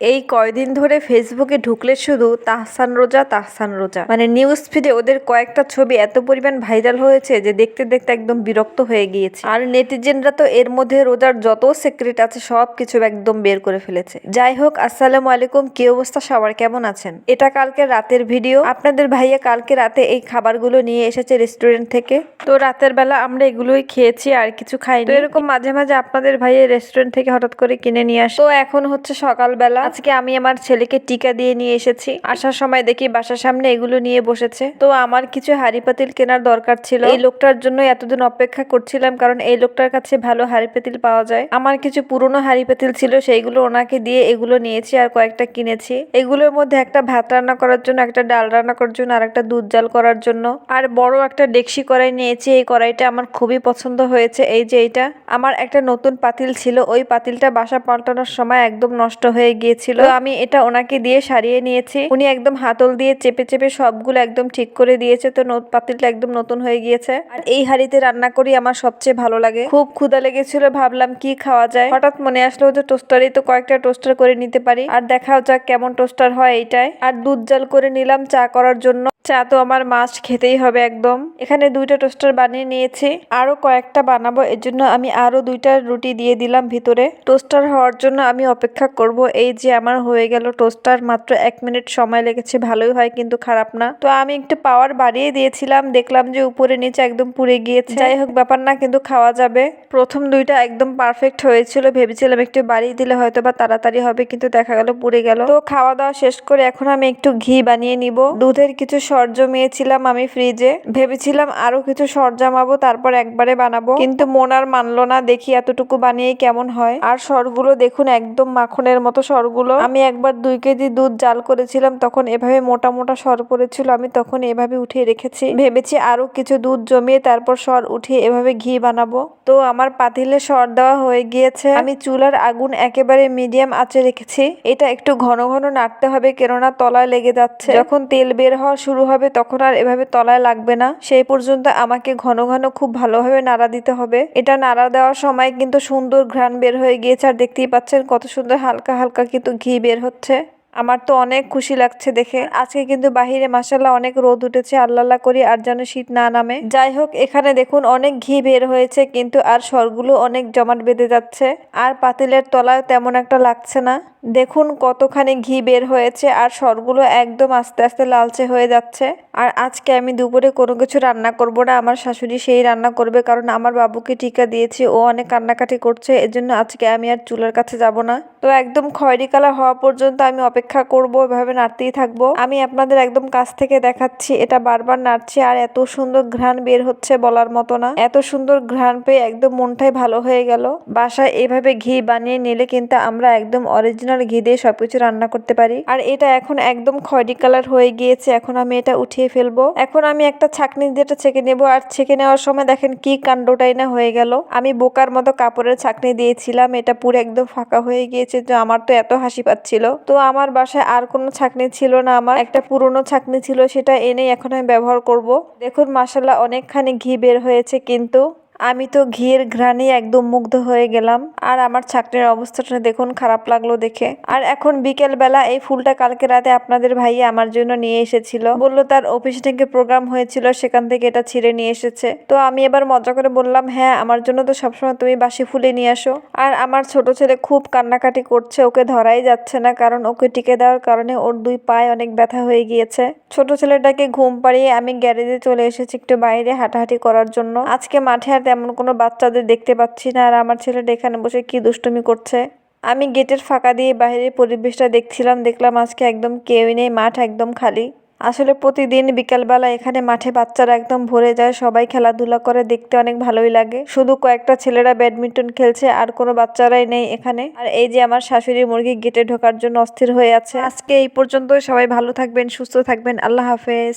এই কয়দিন ধরে ফেসবুকে ঢুকলে শুধু তাহসান রোজা তাহসান রোজা। মানে নিউজ ফিডে ওদের কয়েকটা ছবি এত পরিমাণ ভাইরাল হয়েছে যে দেখতে দেখতে একদম বিরক্ত হয়ে গিয়েছে। আর নেটিজেনরা তো এর মধ্যে রোজার যত সিক্রেট আছে সব কিছু একদম বের করে ফেলেছে। যাই হোক, আসসালামু আলাইকুম। কি অবস্থা? সবার কেমন আছেন? এটা কালকে রাতের ভিডিও আপনাদের ভাইয়া কালকে রাতে এই খাবারগুলো নিয়ে এসেছে রেস্টুরেন্ট থেকে। তো রাতের বেলা আমরা এগুলোই খেয়েছি, আর কিছু খাইনি। এরকম মাঝে মাঝে আপনাদের ভাইয়া রেস্টুরেন্ট থেকে হঠাৎ করে কিনে নিয়ে আসে। তো এখন হচ্ছে সকালবেলা আজকে আমি আমার ছেলেকে টিকা দিয়ে নিয়ে এসেছি। আসার সময় দেখি বাসার সামনে এগুলো নিয়ে বসেছে। তো আমার কিছু হাড়ি পাতিল কেনার দরকার ছিল। এই লোকটার জন্য এতদিন অপেক্ষা করছিলাম কারণ এই লোকটার কাছে ভালো হাড়ি পাতিল পাওয়া যায়। আমার কিছু পুরনো হাড়ি পাতিল ছিল, সেইগুলো ওনাকে দিয়ে এগুলো নিয়েছি আর কয়েকটা কিনেছি। এগুলোর মধ্যে একটা ভাত রান্না করার জন্য, একটা ডাল রান্না করার জন্য আর একটা দুধ জাল করার জন্য। আর বড় একটা ডেকসি কড়াই নিয়েছি। এই কড়াইটা আমার খুবই পছন্দ হয়েছে। এই যে এইটা, আমার একটা নতুন পাতিল ছিল। ওই পাতিলটা বাসা পাল্টানোর সময় একদম নষ্ট হয়ে গিয়েছিল তো আমি এটা ওনাকে দিয়ে সারিয়ে নিয়েছি। উনি একদম হাতল দিয়ে চেপে চেপে সবগুলো একদম ঠিক করে দিয়েছে। তো পাতিলটা একদম নতুন হয়ে গিয়েছে। আর এই হাঁড়িতে রান্না করি আমার সবচেয়ে ভালো লাগে। খুব ক্ষুদা লেগেছিল, ভাবলাম কি খাওয়া যায়। হঠাৎ মনে আসলো যে টোস্টারই তো কয়েকটা টোস্টার করে নিতে পারি। আর দেখাও যাক কেমন টোস্টার হয় এইটাই আর দুধ জাল করে নিলাম চা করার জন্য। চা তো আমার মাস্ট খেতেই হবে একদম। এখানে দুইটা টোস্টার বানিয়ে নিয়েছি। আরও কয়েকটা বানাবো, এর জন্য আমি আরও দুইটা রুটি দিয়ে দিলাম ভিতরে। টোস্টার হওয়ার জন্য আমি অপেক্ষা করব এই যে আমার হয়ে গেল টোস্টার, মাত্র এক মিনিট সময় লেগেছে, ভালোই হয় কিন্তু খারাপ না। তো আমি একটু পাওয়ার বাড়িয়ে দিয়েছিলাম, দেখলাম যে উপরে নিচে একদম পুড়ে গিয়েছে। যাই হোক, ব্যাপার না, কিন্তু খাওয়া যাবে। প্রথম দুইটা একদম পারফেক্ট হয়েছিল, ভেবেছিলাম একটু বাড়িয়ে দিলে হয়তো বা তাড়াতাড়ি হবে, কিন্তু দেখা গেল পুড়ে গেল। তো খাওয়া দাওয়া শেষ করে এখন আমি একটু ঘি বানিয়ে নিব। দুধের কিছু সর জমিয়েছিলাম আমি ফ্রিজে ভেবেছিলাম আরও কিছু সর জমাবো, তারপর একবারে বানাবো। কিন্তু মন আর মানলো না, দেখি এতটুকু বানিয়ে কেমন হয়। আর সরগুলো দেখুন, একদম মাখনের মতো সরগুলো আমি একবার দুই কেজি দুধ জাল করেছিলাম, তখন এভাবে মোটা মোটা সর পড়েছিল, আমি তখন এভাবে উঠিয়ে রেখেছি। ভেবেছি আরও কিছু দুধ জমিয়ে তারপর সর উঠিয়ে এভাবে ঘি বানাবো। তো আমার পাতিলে সর দেওয়া হয়ে গিয়েছে। আমি চুলার আগুন একেবারে মিডিয়াম আঁচে রেখেছি। এটা একটু ঘন ঘন নাড়তে হবে, কেননা তলায় লেগে যাচ্ছে। যখন তেল বের হওয়া শুরু হবে, তখন আর এভাবে তলায় লাগবে না। সেই পর্যন্ত আমাকে ঘন ঘন খুব ভালোভাবে নাড়া দিতে হবে। এটা নাড়া দেওয়ার সময় কিন্তু সুন্দর ঘ্রাণ বের হয়ে গিয়েছে, আর দেখতেই পাচ্ছেন কত সুন্দর হালকা হালকা কিন্তু ঘি বের হচ্ছে। আমার তো অনেক খুশি লাগছে দেখে। আজকে কিন্তু বাহিরে মাসাল্লাহ অনেক রোদ উঠেছে, আল্লাহ করি আর যেন শীত না নামে। যাই হোক, এখানে দেখুন অনেক ঘি বের হয়েছে কিন্তু আর সরগুলো অনেক জমাট বেঁধে যাচ্ছে। আর পাতিলের তলায় তেমন একটা লাগছে না। দেখুন কতখানি ঘি বের হয়েছে আর সরগুলো একদম আস্তে আস্তে লালচে হয়ে যাচ্ছে। আর আজকে আমি দুপুরে কোনো কিছু রান্না করব না, আমার শাশুড়ি সেই রান্না করবে কারণ আমার বাবুকে টিকা দিয়েছি, ও অনেক কান্নাকাটি করছে, এজন্য আজকে আমি আর চুলার কাছে যাব না। তো একদম খয়েরি কালার হওয়া পর্যন্ত আমি অপেক্ষা করব, এভাবে নাড়তেই থাকব। আমি আপনাদের একদম কাছ থেকে দেখাচ্ছি, এটা বারবার নাড়ছি আর এত সুন্দর ঘ্রাণ বের হচ্ছে বলার মতো না। এত সুন্দর ঘ্রাণ পেয়ে একদম মনটাই ভালো হয়ে গেল। বাসায় এভাবে ঘি বানিয়ে নিলে কিন্তু আমরা একদম অরিজিনাল ঘি দিয়ে সবকিছু রান্না করতে পারি। আর এটা এখন একদম খয়েরি কালার হয়ে গিয়েছে, এখন আমি এটা উঠিয়ে ফেলব। এখন আমি একটা ছাকনি দিয়ে এটা ছেঁকে নেব, আর ছেঁকে নেওয়ার সময় দেখেন কি কাণ্ডটাই না হয়ে গেল। আমি বোকার মতো কাপড়ের ছাকনি দিয়েছিলাম, এটা পুরো একদম ফাঁকা হয়ে গিয়েছে যে আমার তো এত হাসি পাচ্ছিল। তো আমার বাসায় আর কোনো ছাকনি ছিল না। আমার একটা পুরনো ছাকনি ছিল, সেটা এনে এখন আমি ব্যবহার করব। দেখুন মাসাল্লাহ অনেকখানি ঘি বের হয়েছে কিন্তু। আমি তো ঘিয়ের ঘ্রাণে একদম মুগ্ধ হয়ে গেলাম। আর আমার ছাকনির অবস্থাটা দেখুন, খারাপ লাগল দেখে। আর এখন বিকেল বেলা এই ফুলটা কালকে রাতে আপনাদের ভাইয়া আমার জন্য নিয়ে এসেছিল। বলল তার অফিস থেকে প্রোগ্রাম হয়েছিল, সেখান থেকে এটা ছিঁড়ে নিয়ে এসেছে। তো আমি এবার মজা করে বললাম হ্যাঁ আমার জন্য তো সবসময় তুমি বাসি ফুলে নিয়ে আসো। আর আমার ছোট ছেলে খুব কান্নাকাটি করছে, ওকে ধরাই যাচ্ছে না, কারণ ওকে টিকে দেওয়ার কারণে ওর দুই পায়ে অনেক ব্যথা হয়ে গিয়েছে। ছোট ছেলেটাকে ঘুম পাড়িয়ে আমি গ্যারেজে চলে এসেছি একটু বাইরে হাঁটাহাঁটি করার জন্য। আজকে মাঠে আর তেমন কোনো বাচ্চাদের দেখতে পাচ্ছি না, আর আমার ছেলেটা এখানে বসে কি দুষ্টুমি করছে? আমি গেটের ফাঁকা দিয়ে বাইরের পরিবেশটা দেখছিলাম, দেখলাম আজকে একদম কেউই নেই, মাঠ একদম খালি। আসলে প্রতিদিন বিকালবেলা এখানে মাঠে বাচ্চারা একদম ভরে যায়, সবাই খেলাধুলা করে, দেখতে অনেক ভালোই লাগে। শুধু কয়েকটা ছেলেরা ব্যাডমিন্টন খেলছে, আর কোনো বাচ্চারাই নেই এখানে। আর এই যে আমার শাশুড়ি মুরগি গেটে ঢোকার জন্য অস্থির হয়ে আছে। আজকে এই পর্যন্ত সবাই ভালো থাকবেন, সুস্থ থাকবেন, আল্লাহ হাফেজ।